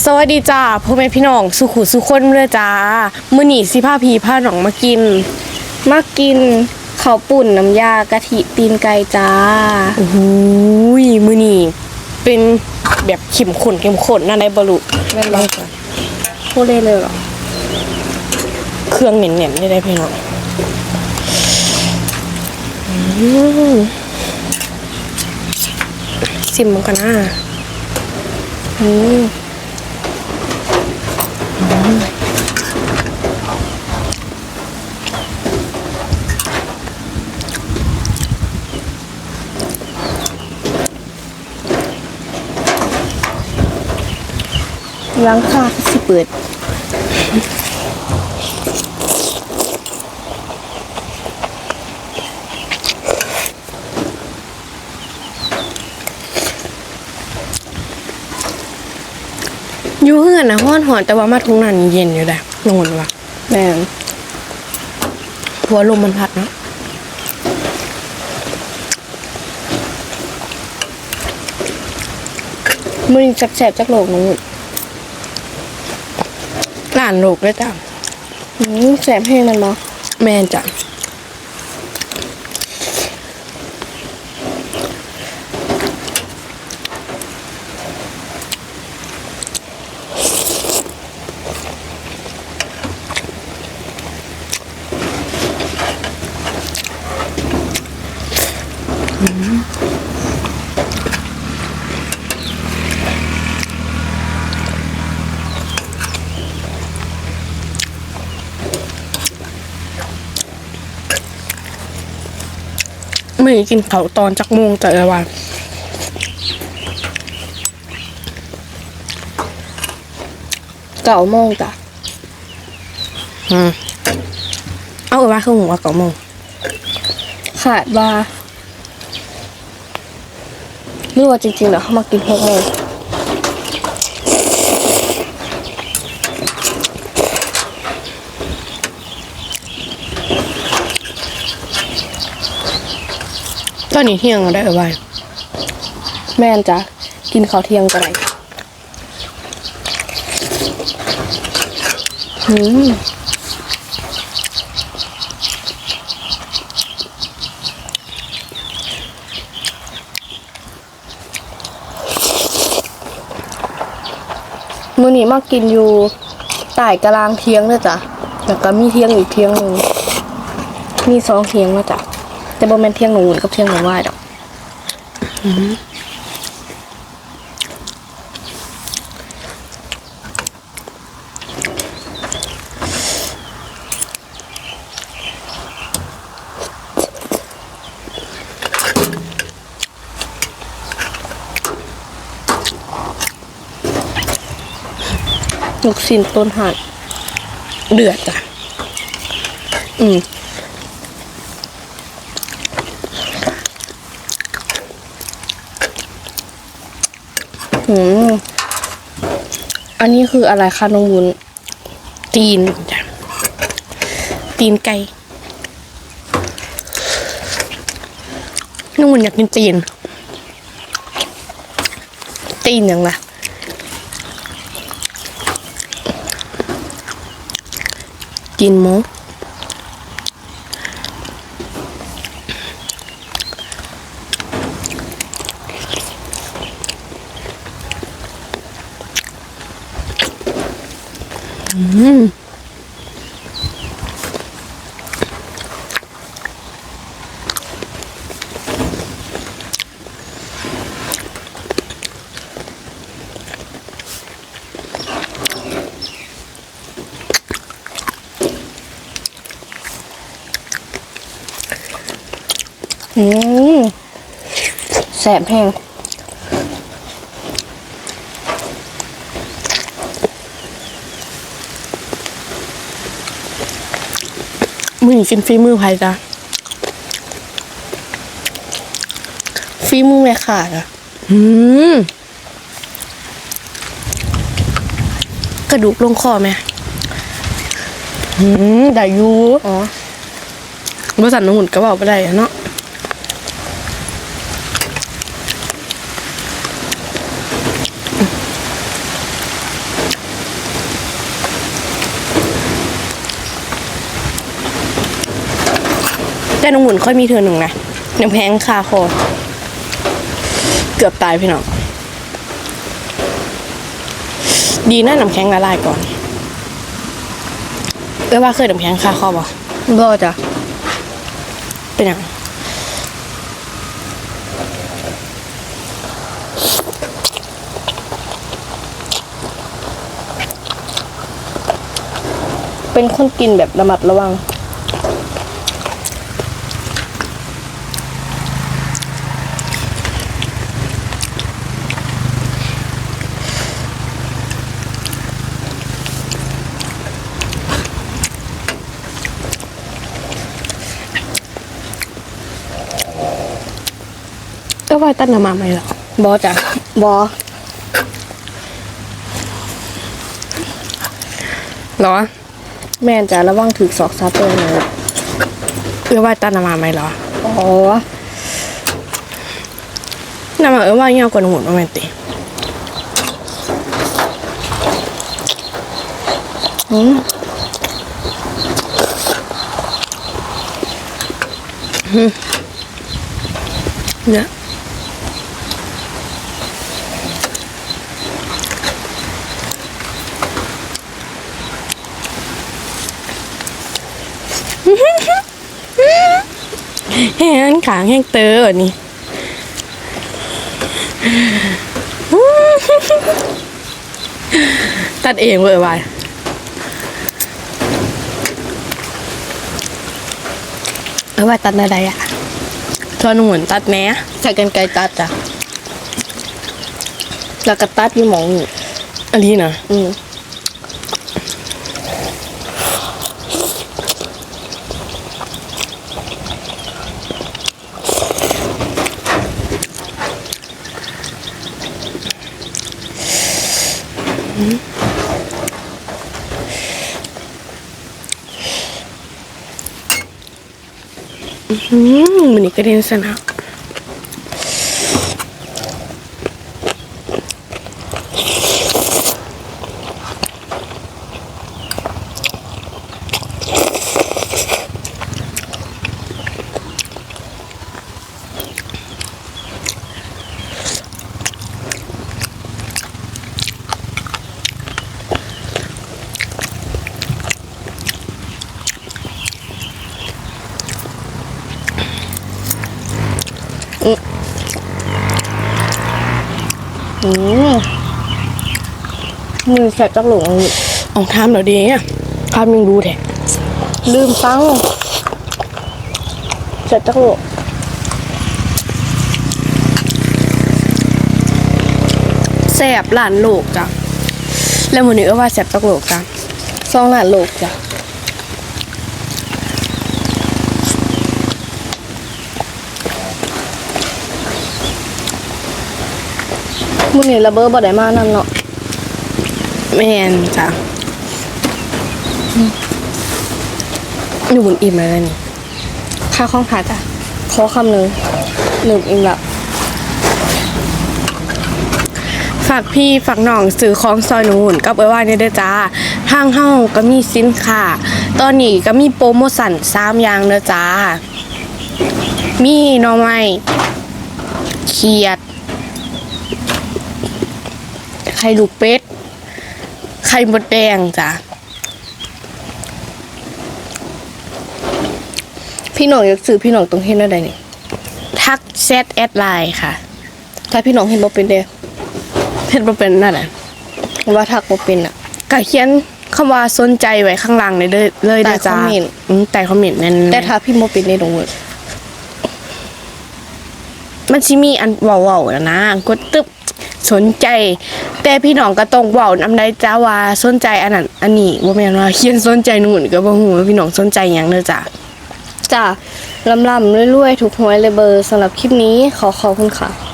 สวัสดีจ้าพ่อแม่พี่น้องสุขุสุขคนเลยจ้ามื้อนี้สิพาพี่พาน้องมากิน มากินข้าวปุ่นน้ำยากะทิตีนไก่จ้าโอ้โหยมื้อนี้เป็นแบบเข้มข้นเข้มข้นนั่นได้บ่ลูกแม่นบ่พูดเลยเลยเหรอเครื่องเน่นๆได้ได้พี่น้องอืมซิมมันกันนะอืม ล้างค่ะสิเปิดอยู่เฮือนนะฮ้อนหอนแต่ว่ามาทุ่งนั้นเย็นอยู่แหละนอนว่ะแม่นหัวลมมันพัดเนาะมือจับแสบจักโหลกหนู หลานลูกด้วยจ้ะอืมแสบแห้งมันบ่แม่นจ้ะ ไม่ได้กินเขาวตอนจักโมงแต่ละวันเก่าโมงจ้ะอืมเอาไว้คือหัวเก้าโมงขาดว่าหรือว่าจริงๆแล้วเขามากินหกโมง ตอนนี้เที่ยงได้เอาไว้แม่นจ้ะกินข้าวเที่ยงจะไหนอืมมื้อนี้มากินอยู่ใต้กะลางเทียงเด้อจ้ะแล้วก็มีเทียงอีกเทียงหนึ่งมีสองเทียงนะจ้ะ แต่บ่แม่นเที่ยงหนูกับเที่ยงหนูไหว้ดอกลูกชิ้นต้นหัดเดือดจ้ะ อืมอืม อันนี้คืออะไรคะน้องวุ้นตีน ตีนไก่นุ่นอยากกินตีน ตีนยังละกินหมูอื แสบแห้ง มือนี้กินฝีมือไผ่จ้ะฝีมือแม่ขาดอะอืมกระดูกลงคอไหมอืมได้อยูอ๋อบริษัทนุ่นก็บอกไปได้อะเนาะ แต่น้องหมุนค่อยมีเธอหนึ่งนะน้ำแพงคาคอเกือบตายพี่น้องดีนะน้ำแข็งละลายก่อนเอ้ยว่าเคยน้ำแข็งคาคอบ่บ่จ้ะเป็นยังเป็นคนกินแบบระมัดระวัง เอ้ยว่าตัดน้ำมาไหมล่ะบ่จ้ะบ่เหรอ แม่นจ้ะระวังถือศอกซาเตอร์นะเอ้ยว่าตัดน้ำมาไหมเหรออ๋อน้ำมาเอ้ยว่าเงี้ยกว่าน้องหมุนประมาณติอืมเนี่ยแห้ง ขางแห้งเตออันนี้ตัดเองเว้ยไว้เอาไว้ตัดอะไรอะทอนหุ่นตัดแหน่ใส่กันไกรตัดจ้ะแล้วก็ตัดอยู่หมองนี่อันนี้นะอืม มันนี่กระเด็นสนะ อืมมือแสบจักหลงนี่เอาทำเหรอดีอะทำยังรู้แท้ลืมฟังแสบจักหลงแสบหลานโลกจ้ะแล้วมันนี้ก็ว่าแสบตกโลกจ้ะซองหน้าโลกจ้ะ มื้อนี้ระเบ้อบ่ได้มานั่นเนาะแม่นจ้ะหนูบุญอิ่มแล้วนี่ค่าข้องขาจ้ะขอคำหนึ่งหนึ่งเองละฝากพี่ฝากน้องซื้อของซอยหนูหุ่นกับไว้ว่าเนี่ยเด้อจ้าทางเฮาก็มีสินค้าตอนนี้ก็มีโปรโมชั่นสามอย่างเด้อจ้า มีหน่อไม้เขียดไข่ลูกเป็ด ไข่มดแดงจ้ะ พี่น้องอยากซื้อพี่น้องต้องเห็นอะไรนี่ ทักแชทแอดไลน์ค่ะ ถ้าพี่น้องเห็นบ่เป็นเด้เพจบ่เป็นนั่นแหละว่าทักบ่เป็นอะก็เขียนคำว่าสนใจไว้ข้างล่างเลยเด้อเลยเด้อจ้าใต้คอมเมนต์อืมแต่คอมเมนต์นั่นแต่ถ้าพี่บ่เป็นในดงเว้ยมันสิมีอันเว้าๆนะนะกดตึ๊บ สนใจ แต่พี่น้องก็ต้องเว้านำได้จ้าว่าสนใจอันนั้นอันนี้บ่แม่นว่าเขียนสนใจนู่นก็บ่ฮู้ว่าพี่น้องสนใจหยังเด้อจ้ะจ้ะลำลำรวยๆถูกหวยเลยเบอร์สำหรับคลิปนี้ขอขอบคุณค่ะ